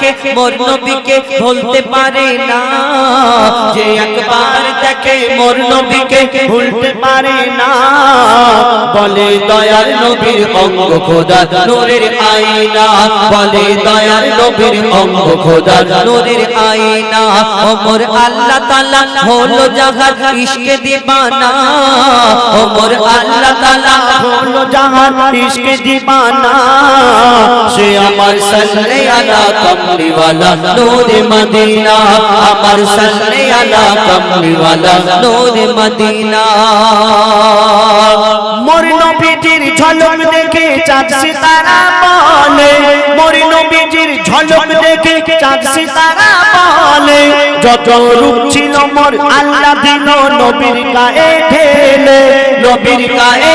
দেখে মোর নবীকে ভুলতে পারে না। যে একবার দেখে মোর নবীকে ভুলতে পারে না। বলে দয়ার নবীর অঙ্গ খোদা নূরের আয়না। বলে দয়ার নবীর অঙ্গ খোদা নূরের আয়না। ওমর আল্লাহ তাআলা হলো জাহার ইশকে দিবানা। ওমর আল্লাহ তাআলা হলো জাহান ইশকে দিবানা। সে আমার সাল্লে আলা নূরে মদিনা, আমার সাল্লে আলা কমলি ওয়ালা নূরে মদিনা। মোর নবীজির ঝলক দেখে চাঁদ সিতারা বলে, মোর ঝলক দেখে চাঁদ সিতারা বলে, যত রূপ ছিল মোর আল্লাহ নবীর গায়ে নবীর গায়ে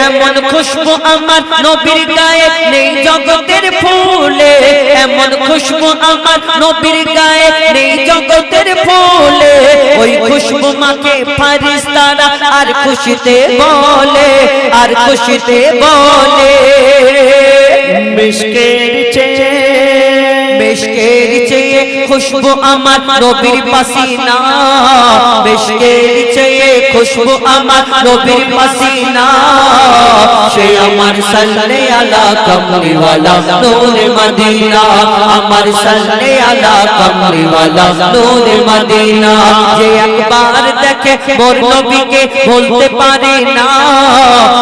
এমন খুশবু আমার নবীর গায়ে নেই জগতের ফুলে এমন খুশবু আমার নবীর গায়ে নেই জগতের ফুলে ওই খুশবু মাকে ফারিস্তারা আর খুশিতে বলে আর খুশিতে বলে মিশকের চেয়ে বেশকের চেয়ে খুশবু আমার নবীর পাসিনা। বেশকের চেয়ে খুশবু আমার নবীর পাসিনা। সে আমার সাল্লে আলা কমলি ওয়ালা নূরে মদিনা। আমার সাল্লে আলা কমলি ওয়ালা নূরে মদিনা। যে একবার দেখে মোর নবীকে বলতে পারে না।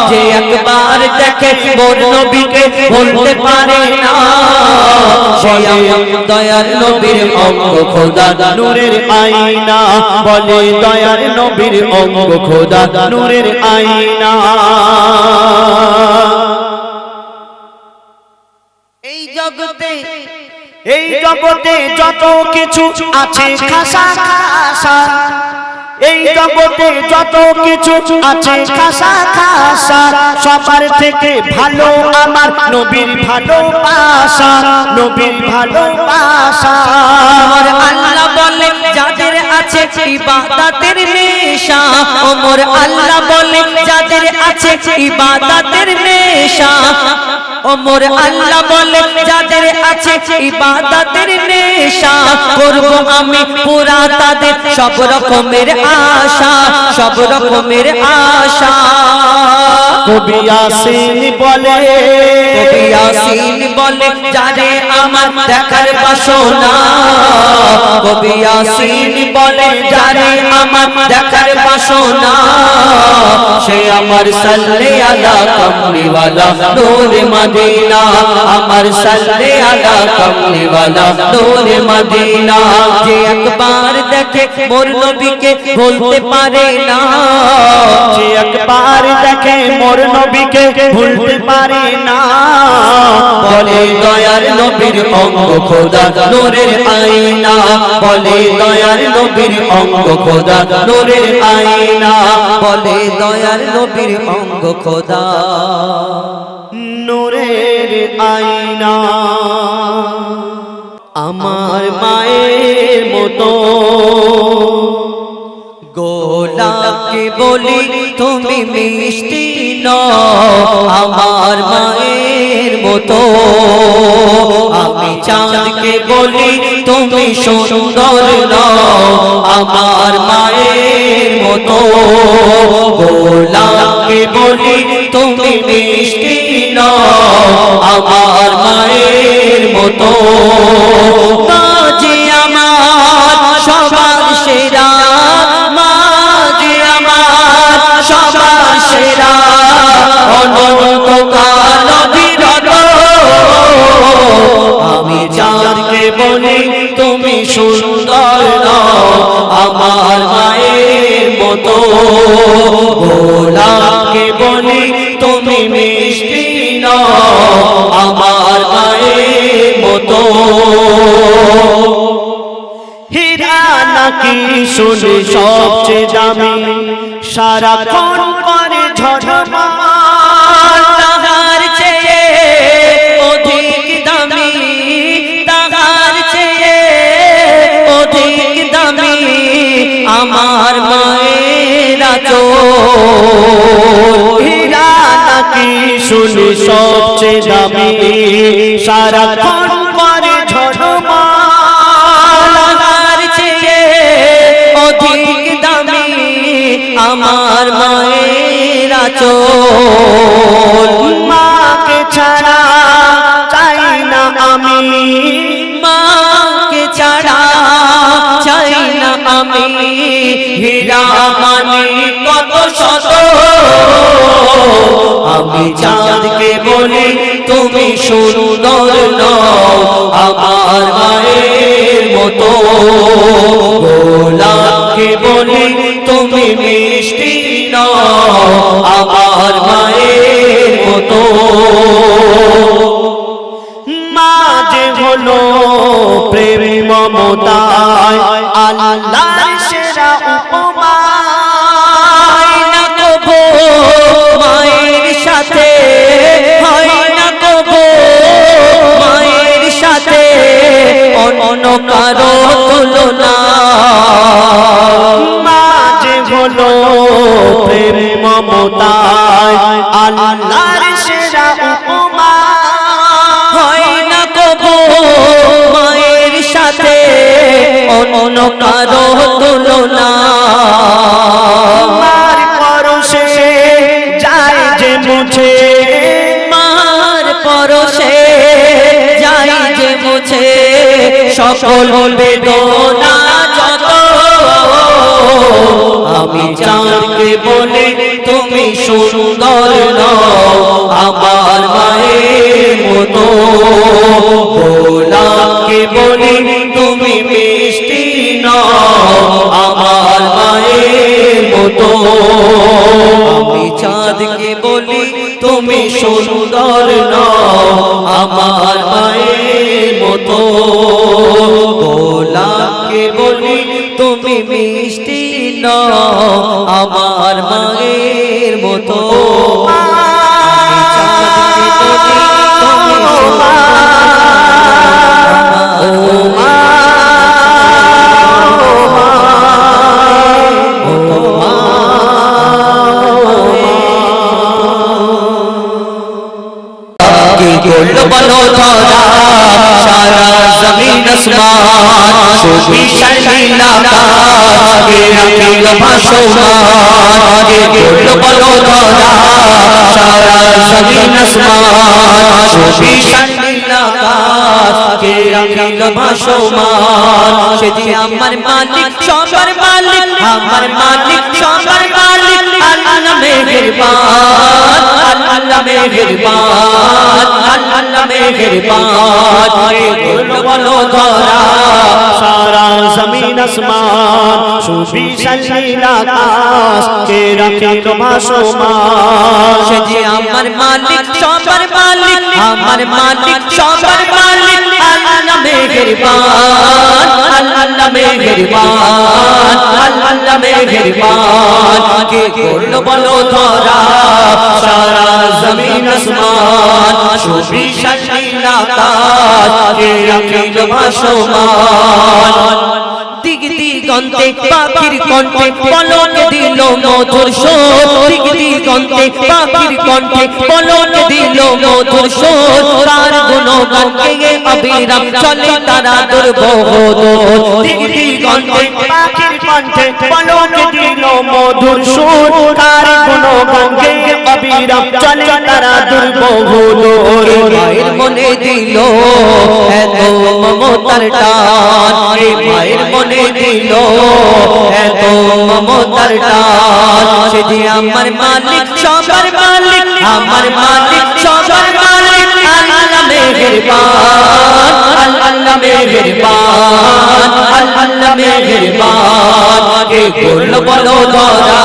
যে একবার দেখে মোর নবীকে বলতে পারে না। আয়না। বলে, দয়ার নবীর অঙ্গ খোদা নূরের আয়না। এই জগতে এই জগতে যত কিছু আছে খাসা খাসা। এই জগতে যত কিছু আছে, খাসা খাসা, সবার থেকে ভালো আমার নবীর ভালোবাসা নবীর ভালোবাসা। আমার আল্লাহ বলে, যাদের আছে ইবাদতের ওমর আল্লাহ বলে, যাদের আছে ইবাদতের ওমর আল্লাহ বলে, যাদের আছে ইবাদতের করব আমি পুরা তাদের সব রকমের আশা সব রকমের আশা। কবি আসিন বলে, কবি ইয়াসিন বলে যারে আমার দেখার বাসনা। কবি ইয়াসিন বলে যারে আমার দেখার বাসনা। সে আমার সাল্লে আলা কমলি ওয়ালা নূর মদিনা। আমার সাল্লে আলা কমলি ওয়ালা নূর মদিনা। যে একবার দেখে মোর নবীকে বলতে পারে না, যে একবার দেখে মোর নবীকে ভুলতে পারে না। বলে দয়ার নবীর অঙ্গ খোদা নূরের আয়না। বলে দয়ার নবীর অঙ্গ খোদা নূরের আয়না। বলে দয়ার নবীর অঙ্গ খোদা নূরের আয়না। আমার মায়ের মতো গোলাপকে বলি, তুমি মিষ্টি ন আমার মায়ের মতো। আমি চাঁদকে বলি, তুমি সুন্দর ন আমার মায়ের মতো। গোলাপকে বলি, তুমি মিষ্টি ন আমার মায়ের মতো। আমি বলি তুমি সুন্দর আমার মায়ের মতো গোলাপকে বলি তুমি মিষ্টি আমার মায়ের মতো হীরা নাকি শুনে সবচেয়ে দামি? সারাক্ষণ হীরা নাকি শুনি সবচেয়ে দামি? সারা ক্ষণ পরে ঝড়মার চেয়ে অধিক দামি। আমার মায়ের আচর আমি চাঁদকে বলি, তুমি সুন্দর নও, আমার মায়ের মতো। গোলাপকে বলি, তুমি মিষ্টি নও, আমার মায়ের মতো। মাঝে হলো প্রেম মমতায়, আল্লাহর সেরা উপমা। কারও তুলনা মাঝে হলো প্রেম মমতায় আল্লাহর সেরা উপমা। হয় না কবো মায়ের সাথে অন্য কারও তুলনা। মার পরশে যায় যে মুছে সকল বেদনা যত আমি চাঁদকে বলে তুমি সুন্দর আমার মায়ের মতো। গোলাপকে বলে তুমি মিষ্টি আমার মায়ের মতো। আমি চাঁদকে বলি তুমি সুন্দর আমার মায়ের মতো। তুমি মিষ্টি আমার মায়ের মতো। বলি আমার মালিক সবার মালিক আমার মালিক সবার মালিক আল্লাহ মেহেরবান। মেহেরবান আল্লাহ মেহেরবান বলো বলো ধরা। সারা জমিন আসমান সুবি শালীল আকাশ কে সে যে আমার মালিক সবার মালিক আমার মালিক সবার মালিক। আল্লাহ মেহেরবান আল্লাহ মেহেরবান আল্লাহ মেহেরবান কে করল বলো ধরা সারা জমিন আসমান সুবি শালীল আকাশ কে রাখিল ভাসমান দিক দিগন্তে পাখির কণ্ঠে পলক দিল মধুর সোর দিগন্তে পাখির কণ্ঠে পলক দিল মধুর সোর তার গুণগান গেয়ে অবিরাম চলে তারা দুর্বোধ দিগন্তে পাখির কণ্ঠে পলক দিল মধুর সুর কার কোনো গঙ্গে অবিরাম চলে তারা মায়ের মনে দিল এত মমতার টান এ মায়ের মনে দিল এত মমতার টান। সে যে আমার মালিক সবার মালিক আমার মালিক সবার মালিক আল্লাহ মেহেরবান আল্লাহ মেহেরবান আল্লাহ মেহেরবান। কে করল বলো ধরা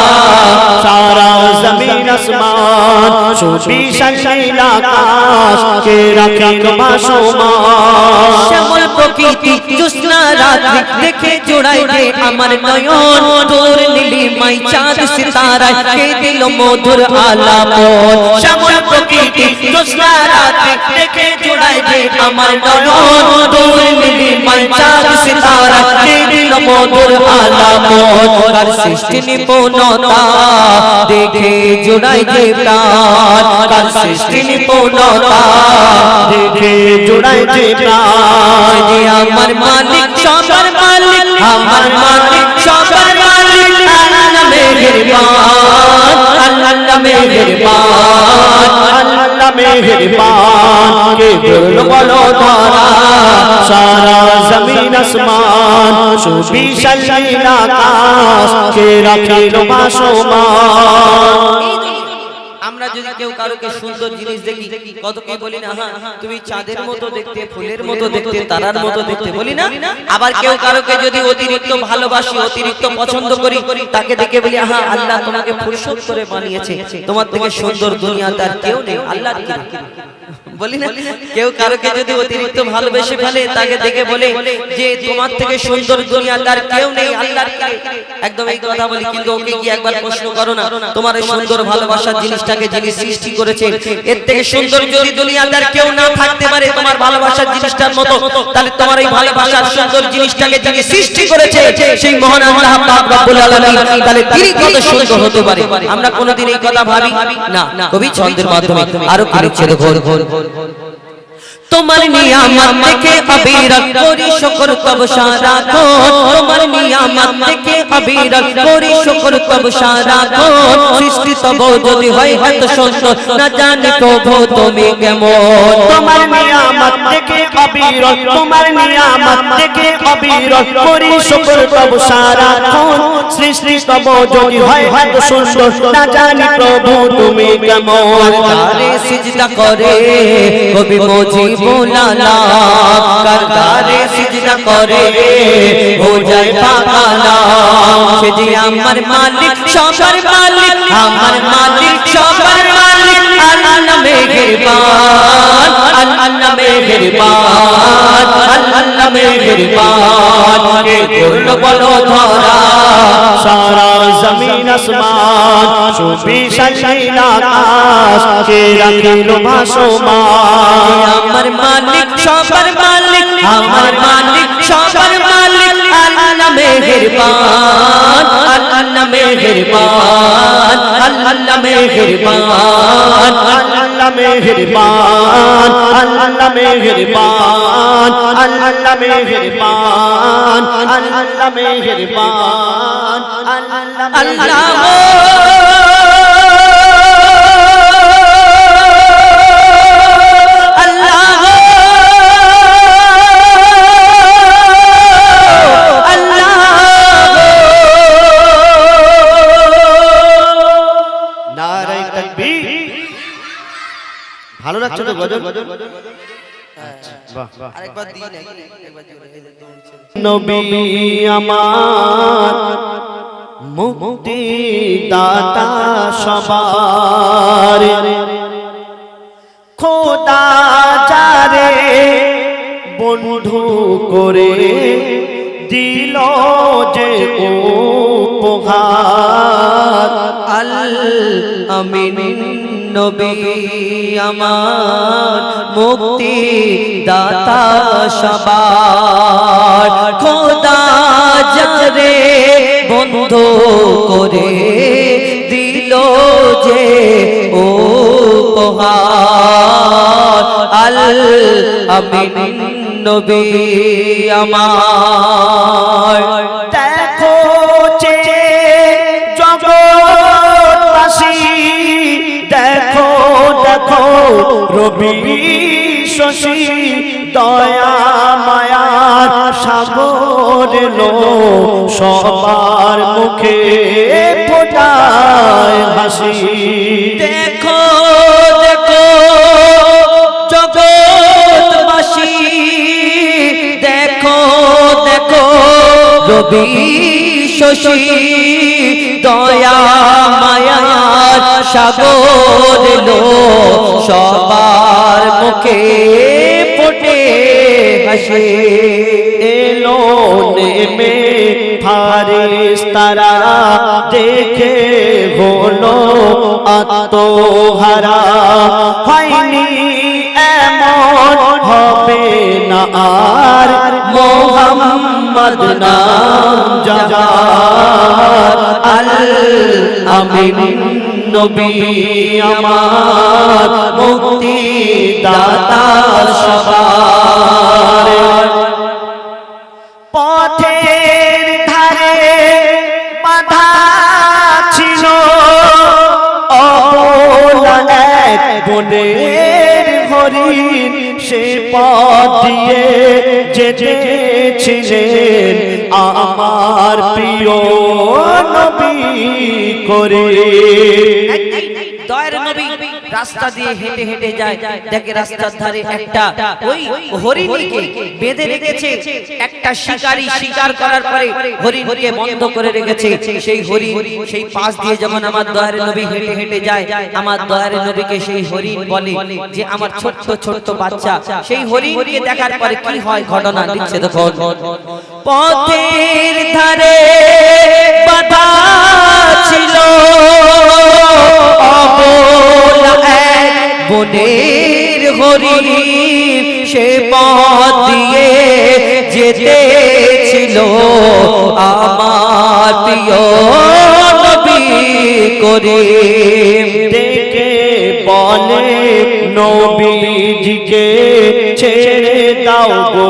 সারা জমিন আসমান সুবি শালীল আকাশ কে রাখিল ভাসমান শ্যামল প্রকৃতি জ্যোৎস্না রাত্রি দেখে জোড়াই রে আমার নয়ন তোর নীলি মাই চাঁদ সিতারায় কে দিল মধুর আলাপন শ্যামল প্রকৃতি জ্যোৎস্না রাত্রি দেখে জোড়াই রে আমার নয়ন তোর নীলি মাই চাঁদ সিতারায় কে দিল মধুর আলাপন তার সৃষ্টি নিপুণতা দেখে জোড়াই যে প্রাণ তার সৃষ্টি নিপুণতা। দেখে জোড়াই যে প্রাণ আমার মালিক সবার মালিক আমার মালিক সবার মালিক আল্লাহ মেহেরবান আল্লাহ মেহেরবান আল্লাহ মেহেরবান কে বলো ধরা সারা জমিন আসমান সুবিশাল আকাশ কে রাখিল বাসমান যদি কেউ কারোকে সুন্দর জিনিস দেখি কত কি বলি না হ্যাঁ তুমি চাঁদের মতো দেখতে ফুলের মতো দেখতে তারার মতো দেখতে বলি না? আবার কেউ কারোকে যদি অতিরিক্ত ভালোবাসি অতিরিক্ত পছন্দ করি তাকে দেখে বলি হ্যাঁ আল্লাহ তোমাকে ফুরসত করে বানিয়েছে তোমার থেকে সুন্দর কেউ নেই আল্লাহ বলি না? কেউ কারোকে যদি অতিরিক্ত ভালোবেসে ফেলে তাকে দেখে বলে যে তোমার থেকে সুন্দর দুনিয়া তার কেউ নেই আল্লাহর একদম এই কথা বলি কিন্তু ওকে কি একবার প্রশ্ন করো না তোমার সুন্দর ভালোবাসার জিনিসটাকে যিনি সৃষ্টি করেছে। এর থেকে সুন্দর যদি দুনিয়াদার কেউ না থাকতে পারে তোমার ভালোবাসার জিনিসটার মতো। তাহলে তোমার এই ভালোবাসার সুন্দর জিনিসটাকে যিনি সৃষ্টি করেছে, সেই মহান আল্লাহ পাক রব্বুল আলামিন, তাহলে তিনি কত সুন্দর হতে পারে? আমরা কোনোদিন এই কথা ভাবি না। কবি ছন্দের মাধ্যমে আরও কি লিখছে দেখো তোমার নিয়ামত দেখে অবিরত করি শুকর তব সারা কো তোমার নিয়ামত দেখে অবিরত করি শুকর তব সারা কো সৃষ্টি তব যদি হয় এত সুন্দর না জানি প্রভু তুমি কেমন। তোমার নিয়ামত দেখে অবিরত তোমার নিয়ামত দেখে অবিরত করি শুকর তব সারাক্ষণ যদি হয় সুন্দর। না জানি প্রভু, তুমি কেমন? সিজদা করে কবি মুজিবুল্লাহ কারে সিজদা করে যায় পাকালা সে যে আমার মালিক সবার মালিক, আমার মালিক সবার আল্লাহ মেহেরবান আল্লাহ মেহেরবান আল্লাহ মেহেরবান কে করল বলো ধরা। সারা জমিন আসমান সুবিশাল নীল আকাশ কে রাখিল ভাসমান আমার মালিক, সবার মালিক, আমার মালিক, সবার মালিক, আল্লাহ মেহেরবান আল্লাহ মেহেরবান আল্লাহ মেহেরবান আল্লাহ মেহেরবান আল্লাহ মেহেরবান আল্লাহ মেহেরবান আল্লাহ মেহেরবান আল্লাহ আল্লাহ ভালো লাগছে তো গজল? নাকি? একবার নবী আমার মুক্তি দাতা সবার। খোদা যারে বন্ধু করে দিল যে উপহার। আল আমিন। নবী আমার মুক্তি দাতা সবার। খোদা জরে বন্ধ করে দিল যে ও আল আমিন নবী আমার। দেখো যে রবি শশী, দয়া মায়ার সাগর লো, সবার মুখে ফোটায় হাসি। দেখো দেখো, জগৎবাসী। দেখো দেখো রবি শশী, দয়া মায়ার সাগর লো, সবার মুখে ফোটে হাসে? এলো নেমে ফারিস তারা দেখে হলো আত্মহারা। হয়নি এমন হবে না আর মোহাম্মদ নাম যার আল আমিন নবী আমার মুক্তি দাতা সবার। পথের ধারে বাধা ছিল এক বনের সে পথ দিয়ে আমার প্রিয় নবী করে। দয়ের নবী। রাস্তা দিয়ে হেঁটে হেঁটে যায়। দেখে রাস্তার ধারে একটা, ওই হরিণীকে বেঁধে রেখেছে। একটা শিকারী শিকার করার পরে হরিণকে বন্ধ করে রেখেছে। সেই হরিণ সেই পাশ দিয়ে যখন আমার দয়ার নবী হেঁটে হেঁটে যায়, আমার দয়ারে নবীকে সেই হরিণ বলে যে, আমার ছোট্ট ছোট্ট বাচ্চা। সেই হরিণকে দেখার পরে কি হয় ঘটনা দিচ্ছে দেখো পথের ধারে বাধা ছিল। এক বনের হরিণ সে পথ দিয়ে যেতে ছিল আমার প্রিয় নবী করে ডেকে বলে, নবীজিকে ছেড়ে দাও গো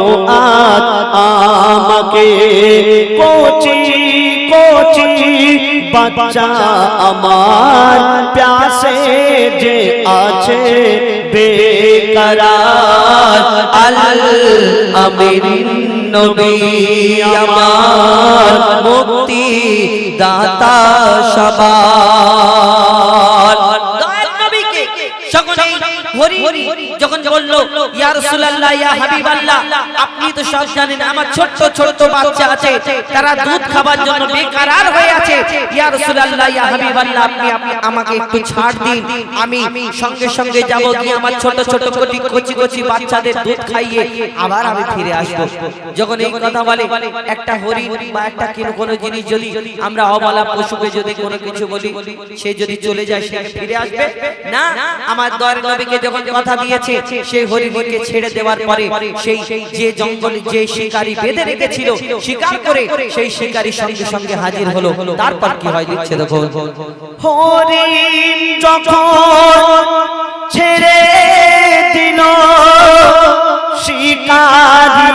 আমাকে বাচ্চা আমার প্যাসে যে আছে বেকরার। আল আমিন নবী আমার মুক্তি দাতা সবার। দয়াল নবীকে হরি যখন বলল, ইয়া রাসূলুল্লাহ, ইয়া হাবিবাল্লাহ, আপনি তো সব জানেন, আমার ছোট্ট ছোট্ট বাচ্চা আছে, তারা দুধ খাবার জন্য বেকারার হয়ে আছে। ইয়া রাসূলুল্লাহ, ইয়া হাবিবাল্লাহ আপনি আমাকে একটু ছাড় দিন। আমি সঙ্গে সঙ্গে যাব গিয়ে আমার ছোট ছোট কোটি, কচি কচি বাচ্চাদের দুধ খাইয়ে আবার আমি ফিরে আসব। যখন এই কথা বলে, একটা হরিণ বা একটা কোনো কোনো জিনিস যদি আমরা অবলা পশুকে যদি কোনো কিছু বলি, সে যদি চলে যায়, সে ফিরে আসবে? না। আমার দয়ার নবীকে যখন কথা দিয়েছে সেই হরিণকে ছেড়ে দেওয়ার পরে সেই যে জঙ্গলে যে শিকারী বেঁধে রেখেছিল, শিকার করে সেই শিকারী সঙ্গে সঙ্গে হাজির হলো। তারপর কি হয় দিচ্ছে দেখো? ছেড়ে দিল, শিকারি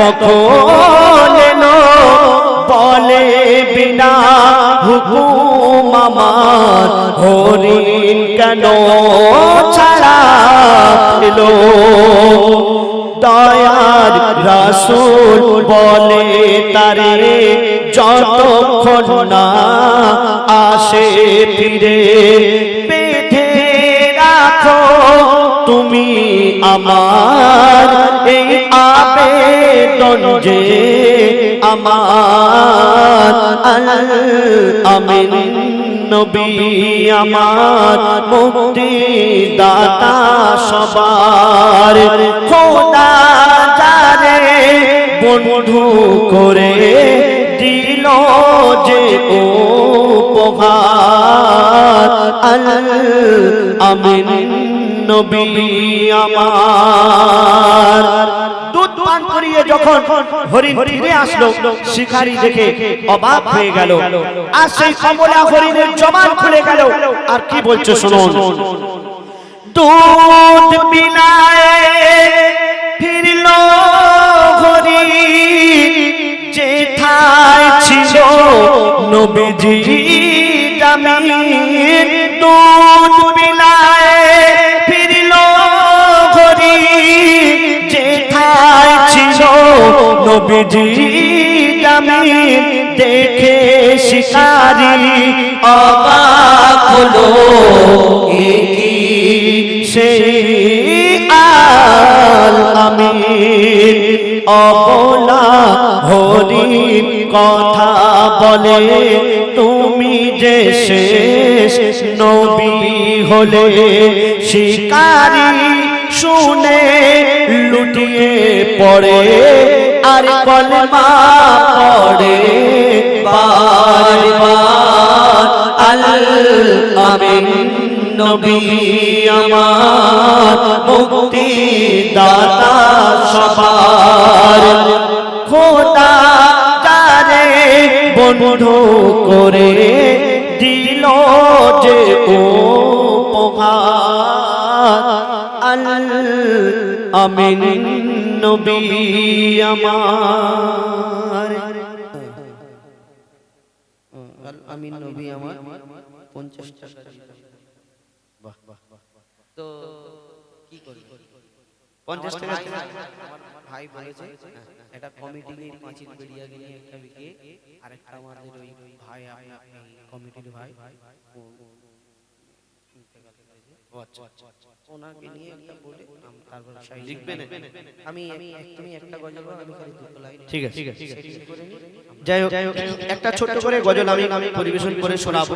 তখন বলে বিনা হুকুম আমার হরিণ কেন ছাড়া এলো দয়ার রাসূল বলে তারে যতক্ষণ না আসে ফিরে, বেঁধে রাখো তুমি আমার এই আবেদন যে আমার আল আমিন। নবী আমার মুক্তি দাতা সবার। খোদা যারে বন্ধু করে দিল যে ও উপহার। আল আমিন নবী আমার। দুধ পান করিয়ে যখন হরিণ ফিরে আসলো, শিকারি দেখে অবাক হয়ে গেল। আর সেই কমলা হরিণের খুলে গেল। আর কি বলছে শুনুন। দুধ হরি যেথায় ছিল নবীজি নবীজি জামিন দেখে শিকারি অবাক হলো। একি সেই আমিন? অবলা হরিণ কথা বলে, তুমি যে শেষ নবী হলে শিকারি শুনে পড়ে, আর কলমা পড়ে, বারবার আল আমিন নবী আমার মুক্তি দাতা সবার খোদা তারে বন্ধু করে দিল যে ও আল আমিন নবী আমার। আমিন নবী আমার পঞ্চাশ টাকা তো কি করবে পঞ্চাশ টাকা আমার ভাই বলেছে একটা কমিটি পাঁচিল বেরিয়া নিয়ে একটা বিকে আরেকটা আমাদের ওই ভাই কমিটির ভাই আচ্ছা, ওনাকে নিয়ে একটা বলে আম- তারপর সাই- লিখবেন। আমি আমি তুমি একটা গজল আমি খালি দুটো লাইন ঠিক আছে ঠিক আছে। সেটিং করে নিই। যাই হোক একটা ছোট্ট করে গজল আমি পরিবেশন করে শোনাবো।